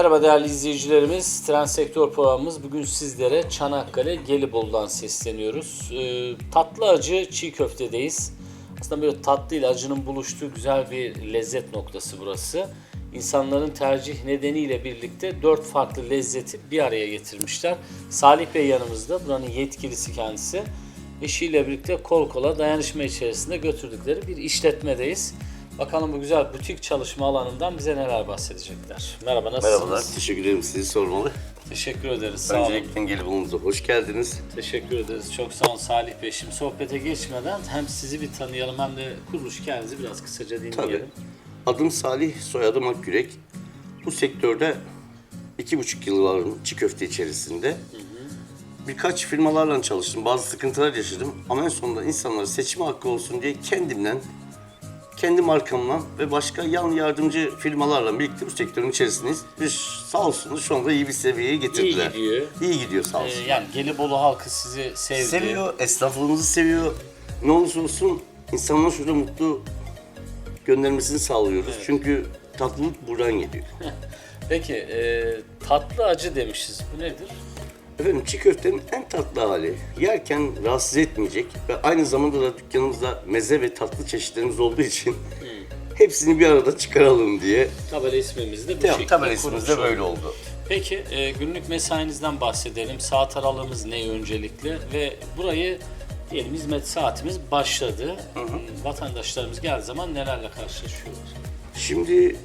Merhaba değerli izleyicilerimiz. Tren Sektör programımız bugün sizlere Çanakkale Gelibolu'dan sesleniyoruz. Ee, tatlı acı çiğ köftedeyiz. Aslında böyle tatlı ile acının buluştuğu güzel bir lezzet noktası burası. İnsanların tercih nedeniyle birlikte dört farklı lezzeti bir araya getirmişler. Salih Bey yanımızda, buranın yetkilisi kendisi. Eşiyle birlikte kol kola dayanışma içerisinde götürdükleri bir işletmedeyiz. Bakalım bu güzel butik çalışma alanından bize neler bahsedecekler. Merhaba nasılsınız? Merhabalar, teşekkür ederim sizi sormalı. Teşekkür ederiz. Sağ olun. Öncelikle Gelibolu'muza hoş geldiniz. Teşekkür ederiz. Çok sağ olun Salih Bey. Şimdi sohbete geçmeden hem sizi bir tanıyalım hem de kuruluş hikayenizi biraz kısaca dinleyelim. Tabii. Adım Salih, soyadım Akgürek. Bu sektörde iki buçuk yıl varım çiğ köfte içerisinde. Birkaç firmalarla çalıştım, bazı sıkıntılar yaşadım. Ama en sonunda insanlara seçme hakkı olsun diye kendimden, kendi markamla ve başka yan yardımcı firmalarla birlikte bu sektörün içerisindeyiz. Biz sağ olsunuz şu anda iyi bir seviyeye getirdiler. gidiyor. İyi gidiyor sağ Ee, olsun. yani Gelibolu halkı sizi sevdi. Seviyor, esnaflığımızı seviyor. Ne olursa olsun insanlar şurada mutlu göndermesini sağlıyoruz. Çünkü tatlılık buradan geliyor. Peki e, tatlı acı demişiz. Bu nedir? Efendim çiğ köftenin en tatlı hali. Yerken rahatsız etmeyecek ve aynı zamanda da dükkanımızda meze ve tatlı çeşitlerimiz olduğu için hepsini bir arada çıkaralım diye. Tabela ismimiz de bu şekilde tabela ismimiz de kurmuş böyle olduk. oldu. Peki e, günlük mesainizden bahsedelim. Saat aralığımız ne öncelikle ve burayı diyelim hizmet saatimiz başladı. Vatandaşlarımız geldiği zaman nelerle karşılaşıyorlar? Şimdi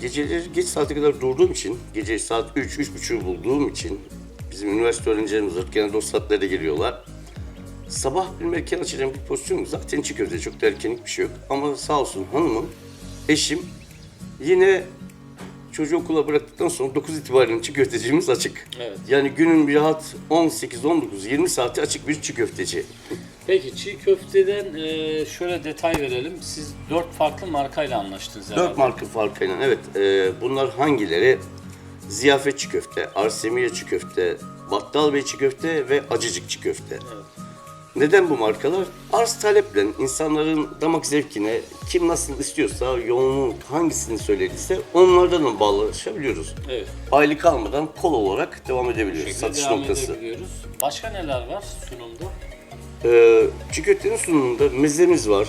geceleri geç saate kadar durduğum için, gece saat 3 3.30 bulduğum için bizim üniversite öğrencilerimiz var. Genelde o saatlerde geliyorlar. Sabah bir erken açacağım bir pozisyon yok. Zaten çiğ köfte çok da erkenlik bir şey yok. Ama sağ olsun hanımım, eşim yine çocuğu okula bıraktıktan sonra 9 itibariyle çiğ köftecimiz açık. Evet. Yani günün bir rahat 18, 19, 20 saati açık bir çiğ köfteci. Peki çiğ köfteden e, şöyle detay verelim. Siz dört farklı markayla anlaştınız herhalde. Dört marka farkıyla evet. e, bunlar hangileri? Ziyafet çiğ köfte, Arsemiye çiğ köfte, Battal Bey çiğ köfte ve Acıcık çiğ köfte. Neden bu markalar? Arz taleple insanların damak zevkine kim nasıl istiyorsa yoğunluk hangisini söylediyse onlardan da bağlaşabiliyoruz. Evet. Aylık almadan kol olarak devam edebiliyoruz. Şekilde Satış devam noktası. edebiliyoruz. Başka neler var sunumda? Ee, çiğ köftenin sunumunda mezemiz var.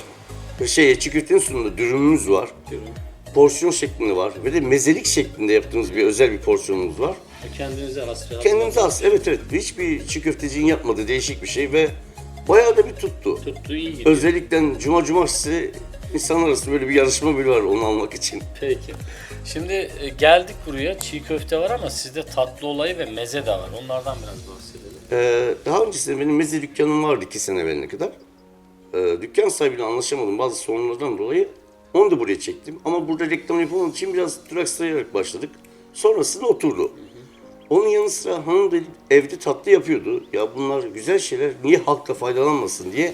Şey, çiğ köftenin sunumunda dürümümüz var. Diyorum. porsiyon şeklinde var ve de mezelik şeklinde yaptığımız bir özel bir porsiyonumuz var. Kendinize has. Kendimize has, evet evet hiçbir çiğ köftecinin yapmadığı değişik bir şey ve bayağı da bir tuttu. Tuttu iyi gidiyor. Özellikle cuma cumartesi insanlar arasında böyle bir yarışma bile var onu almak için. Peki. Şimdi e, geldik buraya. Çiğ köfte var ama sizde tatlı olayı ve meze de var. Onlardan biraz bahsedelim. Ee, daha öncesinde benim meze dükkanım vardı iki sene evveline kadar. Ee, dükkan sahibiyle anlaşamadım bazı sorunlardan dolayı. Onu da buraya çektim. Ama burada reklam yapılmadığı için biraz duraksayarak başladık. Sonrasında oturdu. Onun yanı sıra hanım da evde tatlı yapıyordu. Ya bunlar güzel şeyler niye halkla faydalanmasın diye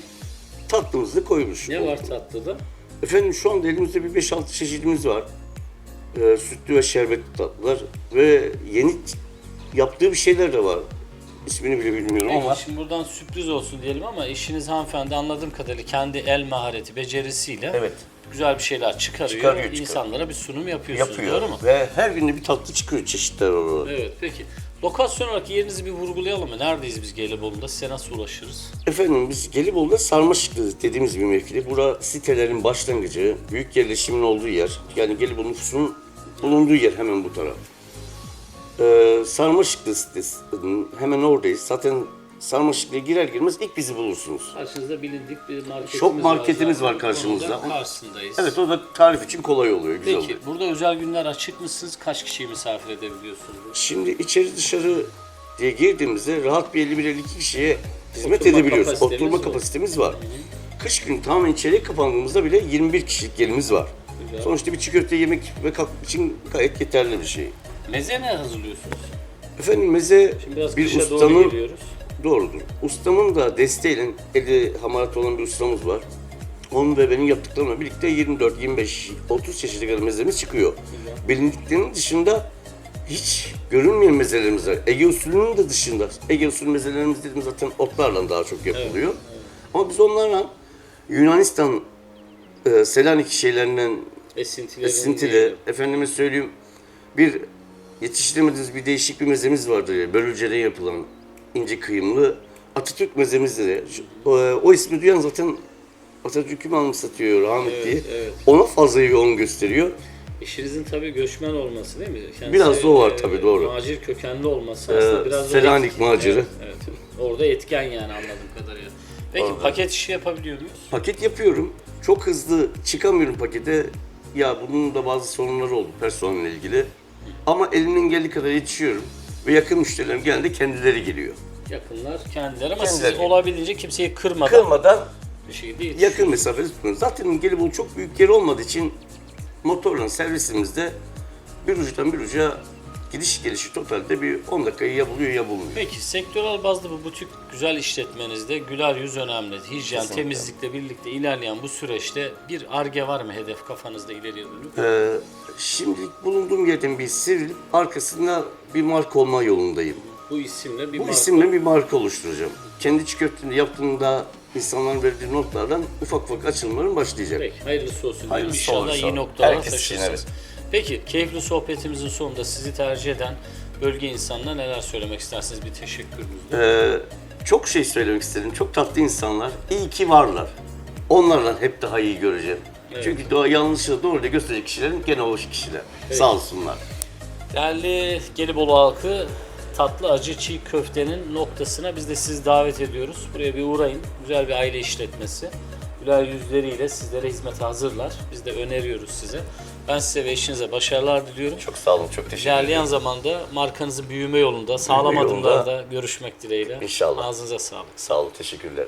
tatlımızı koymuş. Ne var tatlıda? Efendim şu anda elimizde bir 5-6 çeşidimiz var. Ee, sütlü ve şerbetli tatlılar ve yeni yaptığı bir şeyler de var. İsmini bile bilmiyorum Peki, ama şimdi buradan sürpriz olsun diyelim ama eşiniz hanımefendi anladığım kadarıyla kendi el mahareti, becerisiyle Evet. Güzel bir şeyler çıkarıyor. Çıkarıyor, çıkarıyor. İnsanlara bir sunum yapıyorsunuz. yapıyor. Doğru mu? Ve her gün de bir tatlı çıkıyor çeşitler olarak. Evet peki. Lokasyon olarak yerinizi bir vurgulayalım mı? Neredeyiz biz Gelibolu'da? Size nasıl ulaşırız? Efendim biz Gelibolu'da Sarmaşıklı dediğimiz bir mevkide. Bura sitelerin başlangıcı, büyük yerleşimin olduğu yer. Yani Gelibolu nüfusunun bulunduğu yer hemen bu taraf. Ee, Sarmaşıklı sitesinin hemen oradayız. Zaten Sarmaşıklı'ya girer girmez ilk bizi bulursunuz. Karşınızda bilindik bir marketimiz Şok marketimiz var karşımızda. Onun da Karşısındayız. Evet o da tarif için kolay oluyor, güzel Peki oluyor. burada özel günler açık mısınız? Kaç kişiyi misafir edebiliyorsunuz? Şimdi içeri dışarı diye girdiğimizde rahat bir 51-52 kişiye hizmet Oturma edebiliyoruz. kapasitemiz Oturma var. kapasitemiz var. Kış günü tamamen içeriye kapandığımızda bile 21 kişilik yerimiz var. Güzel. Sonuçta bir çiğ köfte yemek ve kalkmak için gayet yeterli bir şey. Meze ne hazırlıyorsunuz? Efendim meze Şimdi biraz bir kışa doğru ustanın geliyoruz. Doğrudur. Ustamın da desteğiyle eli hamarat olan bir ustamız var. Onun ve benim yaptıklarımla birlikte 24, 25, 30 çeşitli kadar mezemiz çıkıyor. Bilindiklerinin dışında hiç görünmeyen mezelerimiz var. Ege usulünün de dışında. Ege usulü mezelerimiz dediğimiz zaten otlarla daha çok yapılıyor. Ama biz onlarla Yunanistan e, Selanik şeylerinden esintili, diyelim. efendime söyleyeyim bir yetiştiremediğimiz bir değişik bir mezemiz vardır. ya, Börülceden yapılan ince kıyımlı Atatürk mezemizdir. ya. Şu- O, o ismi duyan zaten Atatürk'ü mü anımsatıyor rahmet Evet, diye. evet. Ona fazla yoğun gösteriyor. Eşinizin tabii göçmen olması değil mi? Kendisi, Biraz da o var e, tabii, doğru. Macir kökenli olması aslında Ee, biraz Selanik etki- maciri. Evet, evet. Orada etken yani anladığım kadarıyla. Peki Orada. paket işi yapabiliyor muyuz? Paket yapıyorum. Çok hızlı çıkamıyorum pakete. Ya bunun da bazı sorunları oldu personelle ilgili. Ama elimden geldiği kadar yetişiyorum. Ve yakın müşterilerim genelde kendileri geliyor. Yakınlar kendileri ama Kendileri. siz olabildiğince kimseyi kırmadan Kırmadan bir şey değil. yakın mesafede tutuyoruz. Zaten Gelibolu çok büyük yer olmadığı için motorla servisimizde bir ucudan bir uca gidiş gelişi totalde bir 10 dakikayı ya buluyor ya bulmuyor. Peki sektörel bazda bu butik güzel işletmenizde güler yüz önemli. Hijyen, Kesinlikle. temizlikle birlikte ilerleyen bu süreçte bir arge var mı hedef kafanızda ileriye dönük? Ee, şimdilik bulunduğum yerden bir sivrilip arkasında bir marka olma yolundayım. Bu isimle bir Bu marka- isimle bir marka oluşturacağım. Kendi köfteni yaptığımda insanların verdiği notlardan ufak ufak açılımlarım başlayacak. Peki hayırlısı olsun. Hayırlısı İnşallah olsun. iyi noktalara Herkes için, taşırsınız. evet. Peki keyifli sohbetimizin sonunda sizi tercih eden bölge insanına neler söylemek istersiniz bir teşekkürünüzle? Ee, çok şey söylemek istedim. Çok tatlı insanlar. İyi ki varlar. Onlarla hep daha iyi göreceğim. Çünkü doğa yanlışla doğru da gösterecek kişilerin gene o kişiler. Sağ olsunlar. Değerli Gelibolu halkı tatlı acı çiğ köftenin noktasına biz de sizi davet ediyoruz. Buraya bir uğrayın. Güzel bir aile işletmesi. Güler yüzleriyle sizlere hizmete hazırlar. Biz de öneriyoruz size. Ben size ve eşinize başarılar diliyorum. Çok sağ olun. Çok teşekkür İlerleyen zamanda markanızın büyüme yolunda, sağlam yolunda. adımlarda görüşmek dileğiyle. İnşallah. Ağzınıza sağlık. Sağ olun. Teşekkürler.